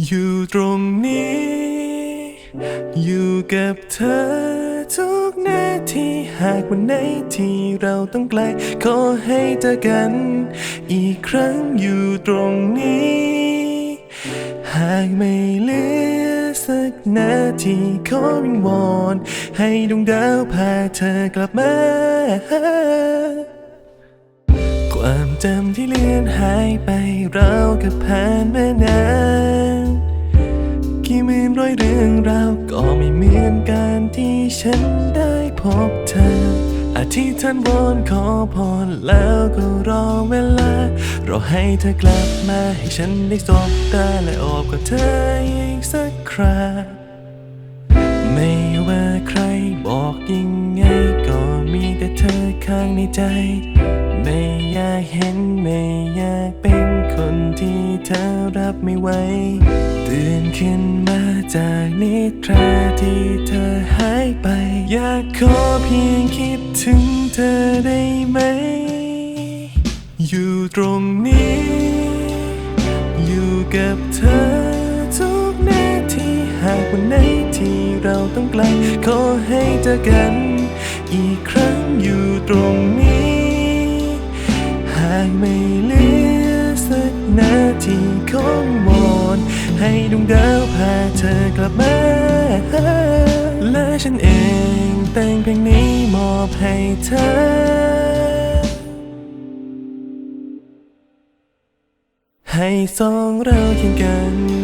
อยู่ตรงนี้ อยู่กับเธอทุกนาทีหากวันไหนที่เราต้องไกล ขอให้เจอกัน อีกครั้งอยู่ตรงนี้ หากไม่เหลือสักนาทีขอวิงวอน ให้ดวงดาวพาเธอกลับมา จำที่เลือนหายไปเรากับผ่านมานานกี่หมื่นร้อยเรื่องราวก็ไม่เหมือนการที่ฉันได้พบเธออาทิตย์ท่านวอนขอพรแล้วก็รอเวลา รอให้เธอกลับมาให้ฉันได้สบตาและโอบกับเธออีกสักคราไม่ว่าใครบอกยังไงก็มีแต่เธอข้างในใจ ไม่อยากเห็นไม่อยากเป็นคนที่เธอรับไม่ไหวตื่นขึ้นมาจากนิทราที่เธอหายไป อยากขอเพียงคิดถึงเธอได้ไหม อยู่ตรงนี้ อยู่กับเธอทุกนาทีหากวันไหนที่เราต้องไกล ขอให้เจอกัน อีกครั้งอยู่ตรงนี้ากไม่เหลือสักนาทีขอวอนให้ดวงดาวพาเธอกลับมา และฉันเองแต่งเพลงนี้มอบให้เธอให้สองเราเคียงกัน